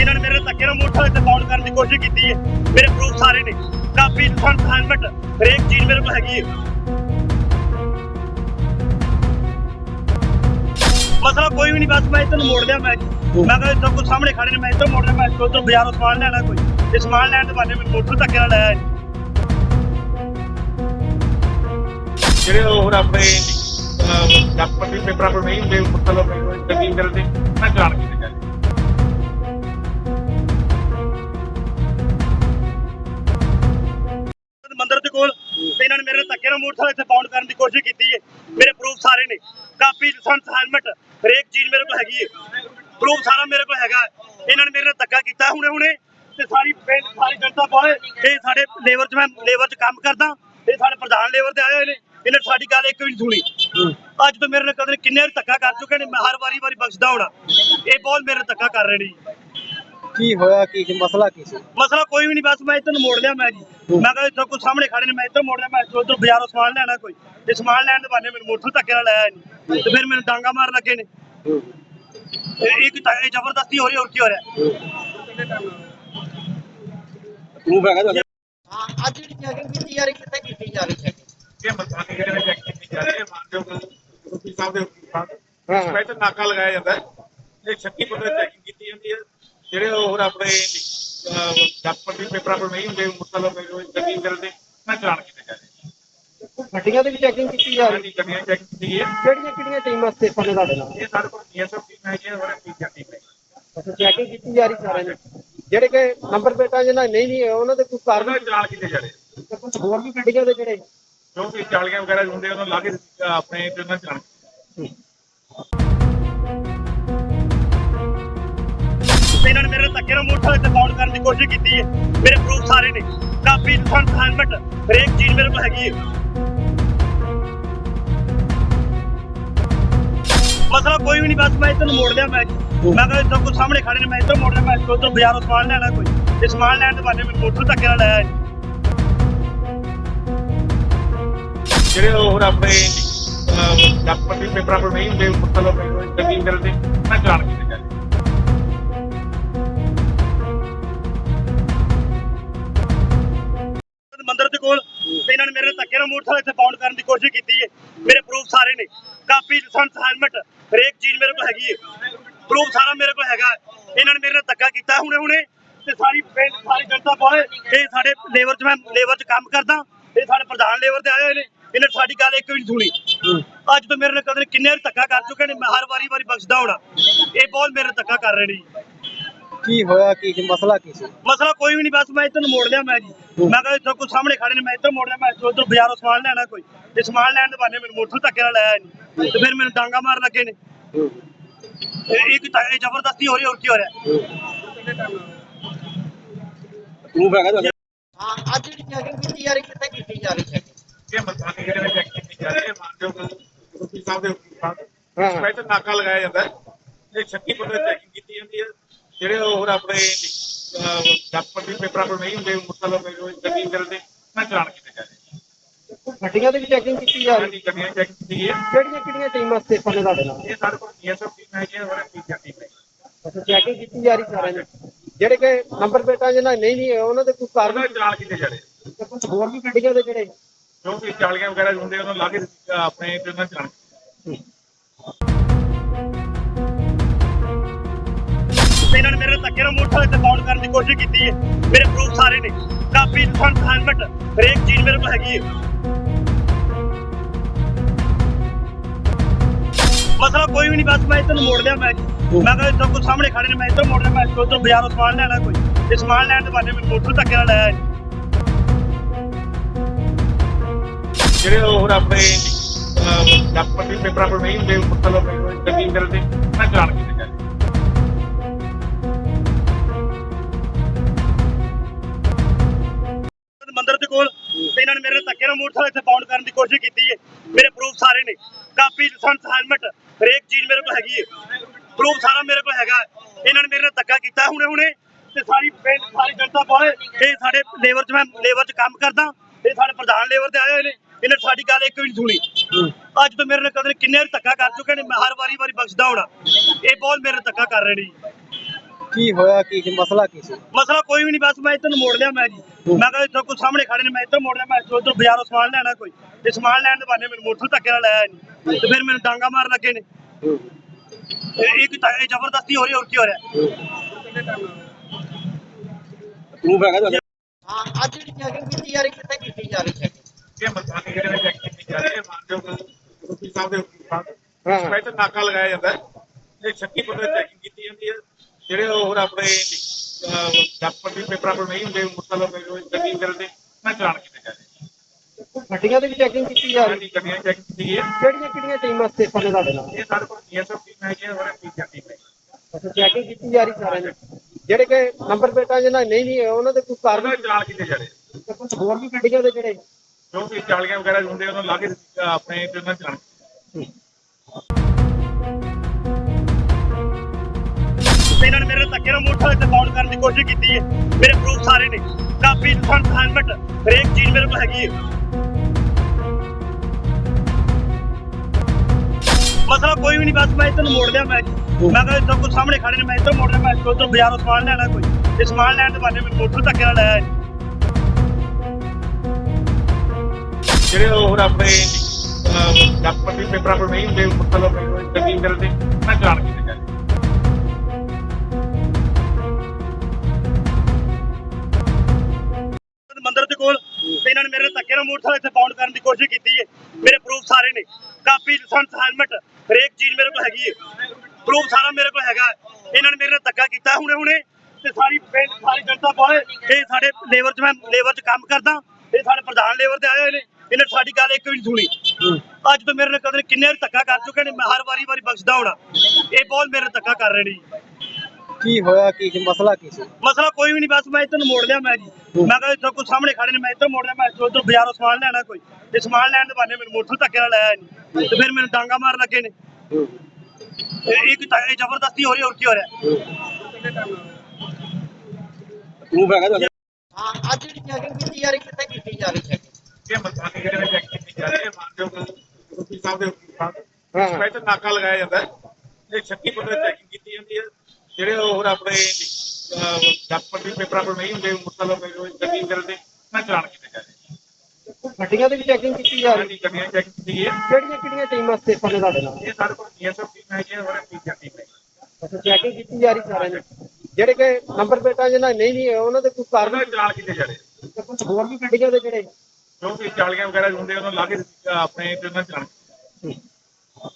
ਇਹਨਾਂ ਨੇ ਮੇਰੇ ਧੱਕੇ ਨਾਲ ਮੋਟਰਸਾਈਕਲ ਤੇ ਬਾਉਂਡ ਕਰਨ ਦੀ ਕੋਸ਼ਿਸ਼ ਕੀਤੀ ਹੈ। ਮੇਰੇ ਪ੍ਰੂਫ ਸਾਰੇ ਨੇ। ਕਾਪੀ ਲਾਇਸੈਂਸ ਹੈਲਮਟ ਹਰੇਕ ਚੀਜ਼ ਮੇਰੇ ਕੋਲ ਹੈਗੀ ਹੈ। ਮਸਲਾ ਕੋਈ ਵੀ ਨਹੀਂ, ਬਸ ਮੈਂ ਇੱਧਰ ਮੋੜ ਲਿਆ ਮੈਂ। ਮੈਂ ਕਿਹਾ ਇੱਧਰ ਕੋਈ ਸਾਹਮਣੇ ਖੜੇ ਨੇ, ਮੈਂ ਇੱਧਰ ਮੋੜ ਲਿਆ, ਮੈਂ ਉੱਧਰ ਬਾਜ਼ਾਰੋਂ ਸਮਾਨ ਲੈਣਾ ਕੋਈ। ਇਹ ਸਮਾਨ ਲੈਣ ਦੇ ਬਾਰੇ ਮੈਨੂੰ ਮੋਟਰ ਧੱਕੇ ਨਾਲ ਲਾਇਆ ਜਿਹੜੇ ਹੋਰ ਆਪਣੇ ਡਾਕਟਰ ਦੇ ਪੇਪਰਾਂ ਪਰ ਨਹੀਂ ਹੁੰਦੇ ਮਤਲਬ ਗੱਡੀ ਕਰਦੇ ਮੈਂ ਜਾਣ ਕਿਤੇ ਜਾਏ ਮੰਦਰ ਦੇ ਕੋਲ ਤੇ ਇਹਨਾਂ ਨੇ ਮੇਰੇ ਧੱਕੇ ਨਾਲ ਮੋਟਰਸਾਈਕਲ ਤੇ ਬਾਉਂਡ ਕਰਨ ਦੀ ਕੋਸ਼ਿਸ਼ ਕੀਤੀ ਹੈ ਮੇਰੇ ਪ੍ਰੂਫ ਸਾਰੇ ਨੇ। ਕਾਪੀ ਲਾਇਸੈਂਸ ਹੈਲਮਟ ਹਰੇਕ ਚੀਜ਼ ਮੇਰੇ ਕੋਲ ਹੈਗੀ ਹੈ ਪ੍ਰੂਫ ਸਾਰਾ ਮੇਰੇ ਕੋਲ ਹੈਗਾ। ਇਹਨਾਂ ਨੇ ਮੇਰੇ ਨਾਲ ਧੱਕਾ ਕੀਤਾ ਹੁਣੇ ਹੁਣੇ ਤੇ ਸਾਰੀ ਪਿੰਡ ਸਾਰੀ ਜਨਤਾ ਕੋਲ ਇਹ ਸਾਡੇ ਲੇਬਰ 'ਚ ਮੈਂ ਲੇਬਰ 'ਚ ਕੰਮ ਕਰਦਾ। ਇਹ ਸਾਡੇ ਪ੍ਰਧਾਨ ਲੇਬਰ ਤੇ ਆਏ ਹੋਏ ਨੇ। ਇਹਨੇ ਸਾਡੀ ਗੱਲ ਇੱਕ ਵੀ ਨਹੀਂ ਸੁਣੀ। ਅੱਜ ਤੋਂ ਮੇਰੇ ਨਾਲ ਕਦੇ ਕਿੰਨੇ ਵਾਰੀ ਧੱਕਾ ਕਰ ਚੁੱਕੇ ਨੇ। ਮੈਂ ਹਰ ਵਾਰੀ ਵਾਰੀ ਬਖਸ਼ਦਾ ਹੋਣਾ। ਇਹ ਬਹੁਤ ਮੇਰੇ ਨਾਲ ਧੱਕਾ ਕਰ ਰਹੇ ਨੇ ਜੀ। ਕੀ ਹੋਇਆ? ਕੀ ਮਸਲਾ ਕੀ ਸੀ? ਮਸਲਾ ਕੋਈ ਵੀ ਨਹੀਂ। ਬਸ ਮੈਂ ਇੱਧਰ ਨੂੰ ਮੋੜ ਲਿਆ ਮੈਂ ਜੀ। ਮੈਂ ਕਿਹਾ ਇੱਧਰ ਕੋਈ ਸਾਹਮਣੇ ਖੜੇ ਨੇ ਮੈਂ ਇੱਧਰ ਮੋੜ ਲਿਆ ਮੈਂ ਉੱਧਰ ਬਾਜ਼ਾਰੋਂ ਸਮਾਨ ਲੈਣਾ ਕੋਈ। ਤੇ ਸਮਾਨ ਲੈਣ ਦੇ ਬਾਰੇ ਮੈਨੂੰ ਮੋਟਰ ਧੱਕੇ ਨਾਲ ਲਾਇਆ ਨਹੀਂ ਤੇ ਫਿਰ ਮੈਨੂੰ ਡਾਂਗਾ ਮਾਰ ਲੱਗੇ ਨੇ। ਇਹ ਇੱਕ ਤਾਂ ਇਹ ਜ਼ਬਰਦਸਤੀ ਹੋ ਰਹੀ ਹੋਰ ਕੀ ਹੋ ਰਿਹਾ? ਪ੍ਰੂਫ ਹੈਗਾ ਤੁਹਾਡਾ? ਹਾਂ ਅੱਜ ਜਿਹੜੀ ਚੈਕਿੰਗ ਕੀਤੀ ਜਾ ਰਹੀ ਕਿੱਥੇ ਕੀਤੀ ਜਾ ਰਹੀ ਹੈ ਇਹ ਮਤਾਂ ਦੇ ਜਿਹੜੇ ਚੈੱਕ ਕੀਤੀ ਜਾ ਰਹੀ ਹੈ ਮਾਨਯੋਗ ਰੂਪੀ ਸਾਹਿਬ ਦੇ ਹਾਂ। ਸਪੈਸ਼ਲ ਨਾਕਾ ਲਗਾਇਆ ਜਾਂਦਾ ਹੈ। ਇਹ ਸ਼ੱਕੀ ਬੰਦੇ ਚੈਕਿੰਗ ਕੀਤੀ ਜਾਂਦੀ ਹੈ। ਜਿਹੜੇ ਹੋਰ ਆਪਣੇ ਡਾਕਟਰ ਦੇ ਪੇਪਰਾਂ ਪਰ ਨਹੀਂ ਹੁੰਦੇ ਮਤਲਬ ਗੱਡੀ ਕਰਦੇ ਮੈਂ ਜਾਣ ਕਿਤੇ ਜਾਏ ਗੱਡੀਆਂ ਦੀ ਵੀ ਚੈਕਿੰਗ ਕੀਤੀ ਜਾ ਰਹੀ ਸਾਡੀ ਗੱਡੀਆਂ ਚੈੱਕ ਕੀਤੀ ਹੈ। ਕਿਹੜੀਆਂ ਕਿਹੜੀਆਂ ਟੀਮਾਂ ਸਟੇਸ਼ਨ ਨੇ ਤੁਹਾਡੇ ਨਾਲ? ਇਹ ਸਾਡੇ ਕੋਲ ਡੀਐਸਐਫ ਟੀਮ ਹੈ ਜੀ ਹੋਰ ਪੀਸੀਆਰ ਟੀਮ ਹੈ। ਅੱਛਾ ਚੈਕਿੰਗ ਕੀਤੀ ਜਾ ਰਹੀ ਸਾਰਿਆਂ ਦੀ ਜਿਹੜੇ ਕਿ ਨੰਬਰ ਪਲੇਟਾਂ ਜਿਹਨਾਂ ਨਹੀਂ ਨਹੀਂ ਹੈ ਉਹਨਾਂ ਦੇ ਕੋਈ ਕਾਰਨ ਦੇ ਚਾਲ ਕਿਤੇ ਜਾ ਰਹੇ ਹੋਰ ਵੀ ਗੱਡੀਆਂ ਦੇ ਜਿਹੜੇ? ਜੋ ਵੀ ਚਾਲੀਆਂ ਵਗੈਰਾ ਹੁੰਦੇ ਉਹਨਾਂ ਲਾ ਕੇ ਆਪਣੇ ਤੇ ਉਹਨਾਂ ਚਲਾਣ ਧੱਕੇ ਨਾਲ ਮੋਟਰਸਾਈਕਲ ਤੇ ਕਰਨ ਦੀ ਕੋਸ਼ਿਸ਼ ਕੀਤੀ ਹੈ। ਮੇਰੇ ਪ੍ਰੂਫ ਸਾਰੇ ਨੇ। ਕਾਪੀ ਲਾਇਸੈਂਸ ਹੈਲਮਟ ਹਰੇਕ ਚੀਜ਼ ਮੇਰੇ ਕੋਲ ਹੈਗੀ ਹੈ। ਮਸਲਾ ਕੋਈ ਵੀ ਨਹੀਂ, ਬਸ ਮੈਂ ਇੱਧਰ ਮੋੜ ਲਿਆ ਮੈਂ। ਮੈਂ ਕਿਹਾ ਇੱਧਰ ਕੋਈ ਸਾਹਮਣੇ ਖੜੇ ਨੇ, ਮੈਂ ਇੱਧਰ ਮੋੜ ਲਿਆ, ਮੈਂ ਉੱਧਰ ਬਾਜ਼ਾਰੋਂ ਸਮਾਨ ਲੈਣਾ ਕੋਈ। ਤੇ ਸਮਾਨ ਲੈਣ ਦੇ ਬਾਰੇ ਮੈਨੂੰ ਮੋਟਰ ਧੱਕੇ ਨਾਲ ਲਾਇਆ ਜਿਹੜੇ ਹੋਰ ਆਪਣੇ ਡਾਕਟਰ ਦੇ ਪੇਪਰਾਂ ਪਰ ਨਹੀਂ ਹੁੰਦੇ ਮਤਲਬ ਗੱਡੀ ਕਰਦੇ ਮੈਂ ਜਾਣ ਕਿਤੇ ਧੱਕੇ ਨਾਲ ਮੋਟਰਸਾਈਕਲ ਤੇ ਬਾਉਂਡ ਕਰਨ ਦੀ ਕੋਸ਼ਿਸ਼ ਕੀਤੀ ਹੈ। ਮੇਰੇ ਪ੍ਰੂਫ ਸਾਰੇ ਨੇ। ਕਾਪੀ ਲਾਇਸੈਂਸ ਹੈਲਮਟ ਹਰੇਕ ਚੀਜ਼ ਮੇਰੇ ਕੋਲ ਹੈਗੀ ਹੈ। ਪ੍ਰੂਫ ਸਾਰਾ ਮੇਰੇ ਕੋਲ ਹੈਗਾ। ਇਹਨਾਂ ਨੇ ਮੇਰੇ ਨਾਲ ਧੱਕਾ ਕੀਤਾ ਹੁਣੇ ਹੁਣੇ। ਤੇ ਸਾਰੀ ਸਾਰੀ ਜਨਤਾ ਕੋਲ ਇਹ ਸਾਡੇ ਲੇਬਰ 'ਚ ਮੈਂ ਲੇਬਰ 'ਚ ਕੰਮ ਕਰਦਾ। ਇਹ ਸਾਡੇ ਪ੍ਰਧਾਨ ਲੇਬਰ ਤੇ ਆਏ ਹੋਏ ਨੇ। ਇਹਨੇ ਸਾਡੀ ਗੱਲ ਇੱਕ ਵੀ ਨਹੀਂ ਸੁਣੀ। ਅੱਜ ਤੋਂ ਮੇਰੇ ਨਾਲ ਕਦੇ ਕਿੰਨੇ ਧੱਕਾ ਕਰ ਚੁੱਕੇ ਨੇ। ਮੈਂ ਹਰ ਵਾਰੀ ਵਾਰੀ ਬਖਸ਼ਦਾ ਹੋਣਾ। ਇਹ ਬਹੁਤ ਮੇਰੇ ਨਾਲ ਧੱਕਾ ਕਰ ਰਹੇ ਨੇ ਕੀ ਹੋਇਆ ਕੀ ਸੀ ਮਸਲਾ ਕੀ ਸੀ? ਮਸਲਾ ਕੋਈ ਵੀ ਨਹੀਂ ਬਸ ਮੈਂ ਇੱਧਰ ਨੂੰ ਮੋੜ ਲਿਆ ਮੈਂ ਜੀ। ਮੈਂ ਕਿਹਾ ਇੱਧਰ ਕੋਈ ਸਾਹਮਣੇ ਖੜੇ ਨੇ ਮੈਂ ਇੱਧਰ ਮੋੜ ਲਿਆ ਮੈਂ ਉੱਧਰ ਬਾਜ਼ਾਰੋਂ ਸਮਾਨ ਲੈਣਾ ਕੋਈ। ਤੇ ਸਮਾਨ ਲੈਣ ਦੇ ਬਾਰੇ ਮੈਨੂੰ ਮੋਟਰ ਧੱਕੇ ਨਾਲ ਲਾਇਆ ਨਹੀਂ ਤੇ ਫਿਰ ਮੈਨੂੰ ਡਾਂਗਾ ਮਾਰ ਲੱਗੇ ਨੇ। ਇਹ ਇੱਕ ਤਾਂ ਇਹ ਜ਼ਬਰਦਸਤੀ ਹੋ ਰਹੀ ਹੋਰ ਕੀ ਹੋ ਰਿਹਾ? ਪ੍ਰੂਫ ਹੈਗਾ ਤੁਹਾਡਾ? ਹਾਂ ਅੱਜ ਜਿਹੜੀ ਚੈਕਿੰਗ ਕੀਤੀ ਜਾ ਰਹੀ ਕਿੱਥੇ ਕੀਤੀ ਜਾ ਰਹੀ ਹੈ ਇਹ ਮਤਾਂ ਦੇ ਜਿਹੜੇ ਚੈੱਕ ਕੀਤੀ ਜਾ ਰਹੀ ਹੈ ਮਾਨਯੋਗ ਰੂਪੀ ਸਾਹਿਬ ਦੇ ਹਾਂ। ਸਪੈਸ਼ਲ ਨਾਕਾ ਲਗਾਇਆ ਜਾਂਦਾ ਹੈ। ਇਹ ਸ਼ੱਕੀ ਬੰਦੇ ਚੈਕਿੰਗ ਕੀਤੀ ਜਾਂਦੀ ਹੈ। ਜਿਹੜੇ ਹੋਰ ਆਪਣੇ ਡਾਕਟਰ ਦੇ ਪੇਪਰਾਂ ਪਰ ਨਹੀਂ ਹੁੰਦੇ ਮਤਲਬ ਗੱਡੀ ਕਰਦੇ ਮੈਂ ਜਾਣ ਕਿਤੇ ਜਾਏ ਗੱਡੀਆਂ ਦੀ ਵੀ ਚੈਕਿੰਗ ਕੀਤੀ ਜਾ ਰਹੀ ਸਾਡੀ ਗੱਡੀਆਂ ਚੈੱਕ ਕੀਤੀ ਹੈ। ਕਿਹੜੀਆਂ ਕਿਹੜੀਆਂ ਟੀਮਾਂ ਸਟੇਸ਼ਨ ਨੇ ਤੁਹਾਡੇ ਨਾਲ? ਇਹ ਸਾਡੇ ਕੋਲ ਡੀਐਸਐਫ ਟੀਮ ਹੈ ਜੀ ਹੋਰ ਪੀਸੀਆਰ ਟੀਮ ਹੈ ਅੱਛਾ ਚੈਕਿੰਗ ਕੀਤੀ ਜਾ ਰਹੀ ਸਾਰਿਆਂ ਦੀ ਜਿਹੜੇ ਕਿ ਨੰਬਰ ਪਲੇਟਾਂ ਜਿਹਨਾਂ ਨਹੀਂ ਨਹੀਂ ਹੈ ਉਹਨਾਂ ਦੇ ਕੋਈ ਕਾਰਨ ਦੇ ਚਾਲ ਕਿਤੇ ਜਾ ਰਹੇ। ਹੋਰ ਵੀ ਗੱਡੀਆਂ ਦੇ ਜਿਹੜੇ ਜੋ ਵੀ ਚਾਲੀਆਂ ਵਗੈਰਾ ਹੁੰਦੇ ਉਹਨਾਂ ਲਾ ਕੇ ਆਪਣੇ ਤੇ ਉਹਨਾਂ ਚਲਾਣ। ਤੇ ਇਹਨਾਂ ਨੇ ਮੇਰੇ ਧੱਕੇ ਨਾਲ ਮੋਟਰਸਾਈਕਲ ਤੇ ਬਾਉਂਡ ਕਰਨ ਦੀ ਕੋਸ਼ਿਸ਼ ਕੀਤੀ ਹੈ। ਮੇਰੇ ਪ੍ਰੂਫ ਸਾਰੇ ਨੇ। ਕਾਪੀ ਲਾਇਸੈਂਸ ਹੈਲਮਟ ਹਰੇਕ ਚੀਜ਼ ਮੇਰੇ ਕੋਲ ਹੈਗੀ ਹੈ। ਮਸਲਾ ਕੋਈ ਵੀ ਨਹੀਂ, ਬਸ ਮੈਂ ਇੱਧਰ ਮੋੜ ਲਿਆ ਮੈਂ ਮੈਂ ਕਿਹਾ ਇੱਧਰ ਕੋਈ ਸਾਹਮਣੇ ਖੜੇ ਨੇ, ਮੈਂ ਇੱਧਰ ਮੋੜ ਲਿਆ ਮੈਂ ਉੱਧਰ ਬਾਜ਼ਾਰੋਂ ਸਮਾਨ ਲੈਣਾ ਕੋਈ। ਤੇ ਸਮਾਨ ਲੈਣ ਦੇ ਬਾਰੇ ਮੈਨੂੰ ਮੋਟਰ ਧੱਕੇ ਨਾਲ ਲਾਇਆ ਜਿਹੜੇ ਹੋਰ ਆਪਣੇ ਡਾਕਟਰ ਦੇ ਪੇਪਰਾਂ ਪਰ ਨਹੀਂ ਹੁੰਦੇ ਮਤਲਬ ਗੱਡੀ ਕਰਦੇ ਮੈਂ ਜਾਣ ਕਿਤੇ ਮੇਰੇ ਮੋਟਰਸਾਈਕਲ ਤੇ ਬਾਉਂਡ ਕਰਨ ਦੀ ਕੋਸ਼ਿਸ਼ ਕੀਤੀ ਹੈ ਮੇਰੇ ਪ੍ਰੂਫ ਸਾਰੇ ਨੇ। ਕਾਪੀ ਲਾਇਸੈਂਸ ਹੈਲਮਟ ਹਰੇਕ ਚੀਜ਼ ਮੇਰੇ ਕੋਲ ਹੈਗੀ ਹੈ ਪ੍ਰੂਫ ਸਾਰਾ ਮੇਰੇ ਕੋਲ ਹੈਗਾ। ਇਹਨਾਂ ਨੇ ਮੇਰੇ ਨਾਲ ਧੱਕਾ ਕੀਤਾ ਹੁਣੇ ਹੁਣੇ ਤੇ ਸਾਰੀ ਸਾਰੀ ਜਨਤਾ ਕੋਲ। ਇਹ ਸਾਡੇ ਲੇਬਰ 'ਚ ਮੈਂ ਲੇਬਰ 'ਚ ਕੰਮ ਕਰਦਾ। ਇਹ ਸਾਡੇ ਪ੍ਰਧਾਨ ਲੇਬਰ ਤੇ ਆਏ ਹੋਏ ਨੇ। ਇਹਨੇ ਸਾਡੀ ਗੱਲ ਇੱਕ ਵੀ ਨਹੀਂ ਸੁਣੀ। ਅੱਜ ਤੋਂ ਮੇਰੇ ਨਾਲ ਕਦੇ ਕਿੰਨੇ ਵਾਰੀ ਧੱਕਾ ਕਰ ਚੁੱਕੇ ਨੇ। ਮੈਂ ਹਰ ਵਾਰੀ ਵਾਰੀ ਬਖਸ਼ਦਾ ਹੋਣਾ। ਇਹ ਬਹੁਤ ਮੇਰੇ ਨਾਲ ਧੱਕਾ ਕਰ ਰਹੇ ਨੇ ਕੀ ਹੋਇਆ ਕੀ ਸੀ? ਮਸਲਾ ਕੀ ਸੀ? ਮਸਲਾ ਕੋਈ ਵੀ ਨਹੀਂ ਬਸ ਮੈਂ ਇੱਧਰ ਨੂੰ ਮੋੜ ਲਿਆ ਮੈਂ ਜੀ। ਮੈਂ ਕਿਹਾ ਇੱਧਰ ਕੋਈ ਸਾਹਮਣੇ ਖੜੇ ਨੇ ਮੈਂ ਇੱਧਰ ਮੋੜ ਲਿਆ ਮੈਂ ਉੱਧਰ ਬਾਜ਼ਾਰੋਂ ਸਮਾਨ ਲੈਣਾ ਕੋਈ। ਤੇ ਸਮਾਨ ਲੈਣ ਦੇ ਬਾਨੇ ਮੈਨੂੰ ਮੋਟਰ ਧੱਕੇ ਨਾਲ ਆਇਆ ਨਹੀਂ ਤੇ ਫਿਰ ਮੈਨੂੰ ਡਾਂਗਾ ਮਾਰ ਲੱਗੇ ਨੇ। ਇਹ ਇੱਕ ਤਾਂ ਇਹ ਜ਼ਬਰਦਸਤੀ ਹੋ ਰਹੀ ਹੋਰ ਕੀ ਹੋ ਰਿਹਾ? ਪ੍ਰੂਫ ਹੈਗਾ ਤੁਹਾਡੇ? ਹਾਂ ਅੱਜ ਜਿਹੜੀ ਚੈਕਿੰਗ ਕੀਤੀ ਜਾ ਰਹੀ ਕਿੱਥੇ ਕੀਤੀ ਜਾ ਰਹੀ ਹੈ ਇਹ ਮਸਾਲੇ ਜਿਹੜੇ ਚੈੱਕ ਕੀਤੀ ਜਾ ਰਹੀ ਹੈ ਮਾਨਯੋਗ ਮੁਖੀ ਸਾਹਿਬ ਦੇ ਹੁਕਮ ਹਾਂ। ਸਪੈਸ਼ਲ ਨਾਕਾ ਲਗਾਇਆ ਜਾਂਦਾ ਹੈ। ਇਹ ਸ਼ੱਕੀ ਬੰਦੇ ਚੈਕਿੰਗ ਕੀਤੀ ਜਾਂਦੀ ਹੈ। ਜਿਹੜੇ ਹੋਰ ਆਪਣੇ ਡਾਕਟਰ ਦੇ ਪੇਪਰਾਂ ਕੋਲ ਨਹੀਂ ਹੁੰਦੇ ਮਤਲਬ ਜੋ ਗੱਡੀ ਕਰਦੇ ਮੈਂ ਚਲਾਨ ਕੀਤੇ ਜਾ। ਰਹੇ ਗੱਡੀਆਂ ਦੀ ਵੀ ਚੈਕਿੰਗ ਕੀਤੀ ਜਾ ਰਹੀ ਗੱਡੀਆਂ ਚੈੱਕ ਕੀਤੀ ਗਈ ਹੈ ਕਿਹੜੀਆਂ ਕਿਹੜੀਆਂ ਟੀਮਾਂ ਸਟੇਸ਼ਨ ਨੇ ਤੁਹਾਡੇ ਨਾਲ? ਇਹ ਸਾਡੇ ਕੋਲ ਡੀਐਸਐਫ ਟੀਮ ਹੈ ਜੀ ਹੋਰ ਟੀਚਰ ਟੀਮ ਹੈ ਅੱਛਾ ਚੈਕਿੰਗ ਕੀਤੀ ਜਾ ਰਹੀ ਸਾਰਿਆਂ ਦੀ। ਜਿਹੜੇ ਕਿ ਨੰਬਰ ਪਲੇਟਾਂ ਜਿਹਨਾਂ ਨਹੀਂ ਨਹੀਂ ਉਹਨਾਂ ਦੇ ਕੋਈ ਦੇ ਚਲਾਨ ਕੀਤੇ ਜਾ ਰਹੇ ਕੁਝ ਹੋਰ ਵੀ ਗੱਡੀਆਂ ਦੇ ਜਿਹੜੇ? ਜੋ ਵੀ ਚਾਲੀਆਂ ਵਗੈਰਾ ਹੁੰਦੇ ਉਹਨਾਂ ਨੂੰ ਲਾ ਕੇ ਆਪਣੇ ਤੇ ਉਹਨਾਂ ਚਲਾਨ ਧੱਕੇ ਨਾਲ ਮੋਟਰ ਤੇ ਬਾਉਂਡ ਕਰਨ ਦੀ ਕੋਸ਼ਿਸ਼ ਕੀਤੀ ਹੈ। ਮੇਰੇ ਪ੍ਰੂਫ ਸਾਰੇ ਨੇ। ਕਾਪੀ ਲਾਇਸੈਂਸ ਹੈਲਮਟ ਹਰੇਕ ਚੀਜ਼ ਮੇਰੇ ਕੋਲ ਹੈਗੀ ਹੈ। ਮਸਲਾ ਕੋਈ ਵੀ ਨਹੀਂ, ਬਸ ਮੈਂ ਇੱਧਰ ਨੂੰ ਮੋੜ ਲਿਆ, ਮੈਂ ਮੈਂ ਕਿਹਾ ਇੱਧਰ ਕੋਈ ਸਾਹਮਣੇ ਖੜੇ ਨੇ, ਮੈਂ ਇੱਧਰ ਮੋੜ ਲਿਆ, ਮੈਂ ਉੱਧਰ ਬਾਜ਼ਾਰੋਂ ਸਮਾਨ ਲੈਣਾ ਕੋਈ। ਤੇ ਸਮਾਨ ਲੈਣ ਦੇ ਬਾਨੇ ਮੈਨੂੰ ਮੋਟਰ ਧੱਕੇ ਨਾਲ ਆਇਆ। ਜਿਹੜੇ ਹੋਰ ਆਪਣੇ ਡਾਕਟਰ ਦੇ ਪੇਪਰਾਂ ਕੋਲ ਨਹੀਂ ਹੁੰਦੇ ਮਤਲਬ ਗੱਡੀ ਕਰਦੇ ਮੈਂ ਚਲਾਨ ਕੀਤੇ ਕੋਸ਼ਿਸ਼ ਕੀਤੀ ਹੈ। ਮੇਰੇ ਪ੍ਰੂਫ ਸਾਰੇ ਨੇ। ਕਾਪੀ, ਲਾਇਸੈਂਸ, ਹੈਲਮਟ, ਹਰੇਕ ਚੀਜ਼ ਮੇਰੇ ਕੋਲ ਹੈਗੀ ਹੈ। ਪ੍ਰੂਫ ਸਾਰਾ ਮੇਰੇ ਕੋਲ ਹੈਗਾ ਇਹਨਾਂ ਨੇ ਮੇਰੇ ਨਾਲ ਧੱਕਾ ਕੀਤਾ ਹੁਣੇ ਹੁਣੇ ਤੇ ਸਾਰੀ ਸਾਰੀ ਜਨਤਾ ਬਾਹਰ ਇਹ ਸਾਡੇ ਲੇਬਰ 'ਚ ਮੈਂ ਲੇਬਰ 'ਚ ਕੰਮ ਕਰਦਾ। ਇਹ ਸਾਡੇ ਪ੍ਰਧਾਨ ਲੇਬਰ ਦੇ ਆਏ ਹੋਏ ਨੇ। ਇਹਨਾਂ ਸਾਡੀ ਗੱਲ ਇੱਕ ਵੀ ਨਹੀਂ ਸੁਣੀ। ਅੱਜ ਤੋਂ ਮੇਰੇ ਨਾਲ ਕਦੇ ਕਿੰਨੇ ਵਾਰੀ ਧੱਕਾ ਕਰ ਚੁੱਕੇ ਨੇ। ਮੈਂ ਹਰ ਵਾਰੀ ਵਾਰੀ ਬਖਸ਼ਦਾ ਹੋਣਾ। ਇਹ ਬਹੁਤ ਮੇਰੇ ਨਾਲ ਧੱਕਾ ਕਰ ਰਹੇ ਨੇ ਕੀ ਹੋਇਆ ਕੀ ਸੀ ਮਸਲਾ ਕੀ ਸੀ? ਮਸਲਾ ਕੋਈ ਵੀ ਨਹੀਂ ਬਸ ਮੈਂ ਇੱਧਰ ਨੂੰ ਮੋੜ ਲਿਆ ਮੈਂ ਜੀ। ਮੈਂ ਕਿਹਾ ਇੱਧਰ ਕੋਈ ਸਾਹਮਣੇ ਖੜੇ ਨੇ ਮੈਂ ਇੱਧਰ ਮੋੜ ਲਿਆ ਮੈਂ ਉੱਧਰ ਬਾਜ਼ਾਰੋਂ ਸਮਾਨ ਲੈਣਾ ਕੋਈ। ਤੇ ਸਮਾਨ ਲੈਣ ਦੇ ਬਾਨੇ ਮੈਨੂੰ ਮੋਟਰ ਧੱਕੇ ਨਾਲ ਆਇਆ ਨਹੀਂ ਤੇ ਫਿਰ ਮੈਨੂੰ ਡਾਂਗਾ ਮਾਰ ਲੱਗੇ ਨੇ। ਇਹ ਇੱਕ ਤਾਂ ਇਹ ਜ਼ਬਰਦਸਤੀ ਹੋ ਰਹੀ ਹੋਰ ਕੀ ਹੋ ਰਿਹਾ? ਪ੍ਰੂਫ ਹੈਗਾ ਤੁਹਾਡੇ ਹਾਂ ਅੱਜ ਜਿਹੜੀ ਚੈਕਿੰਗ ਕੀਤੀ ਜਾ ਰਹੀ ਕਿੱਥੇ ਕੀਤੀ ਜਾ ਰਹੀ ਹੈ ਇਹ ਮਸਾਲੇ ਜਿਹੜੇ ਚੈੱਕ ਕੀਤੀ ਜਾ ਰਹੀ ਹੈ? ਮਾਨਯੋਗ ਮੁਖੀ ਸਾਹਿਬ ਦੇ ਹੁਕਮ ਹਾਂ। ਸਪੈਸ਼ਲ ਨਾਕਾ ਲਗਾਇਆ ਜਾਂਦਾ ਹੈ। ਇਹ ਸ਼ੱਕੀ ਬੰਦੇ ਚੈਕਿੰਗ ਕੀਤੀ ਜਾਂਦੀ ਹੈ। ਜਿਹੜੇ ਹੋਰ ਆਪਣੇ ਡਾਕਟਰ ਦੇ ਪੇਪਰਾਂ ਕੋਲ ਨਹੀਂ ਹੁੰਦੇ ਮਤਲਬ ਗੱਡੀ ਕਰਦੇ ਮੈਂ ਚਲਾਨ ਕੀਤੇ ਜਾ ਰਹੇ ਗੱਡੀਆਂ ਦੀ ਵੀ ਚੈਕਿੰਗ ਕੀਤੀ ਜਾ ਰਹੀ ਸਾਡੀ ਗੱਡੀਆਂ ਚੈੱਕ ਕੀਤੀ ਹੈ। ਕਿਹੜੀਆਂ ਕਿਹੜੀਆਂ ਟੀਮਾਂ ਸਟੇਸ਼ਨ ਨੇ ਤੁਹਾਡੇ ਨਾਲ? ਇਹ ਸਾਡੇ ਕੋਲ ਡੀਐਸਐਫ ਟੀਮ ਹੈ ਜੀ ਹੋਰ ਟੀਚਰ ਟੀਮ ਹੈ ਅੱਛਾ ਚੈਕਿੰਗ ਕੀਤੀ ਜਾ ਰਹੀ ਸਾਰਿਆਂ ਦੀ ਜਿਹੜੇ ਕਿ ਨੰਬਰ ਪਲੇਟਾਂ ਜਿਹਨਾਂ ਨਹੀਂ ਨਹੀਂ ਉਹਨਾਂ ਦੇ ਕੋਈ ਉਹਨਾਂ ਦੇ ਚਲਾਨ ਕੀਤੇ ਜਾ ਰਹੇ ਤੇ ਕੁਝ ਹੋਰ ਵੀ ਗੱਡੀਆਂ ਦੇ ਜਿਹੜੇ? ਜੋ ਵੀ ਚਾਲੀਆਂ ਵਗੈਰਾ ਹੁੰਦੇ ਉਹਨਾਂ ਲਾ ਕੇ ਆਪਣੇ ਤੇ ਉਹਨਾਂ ਚਲਾਨ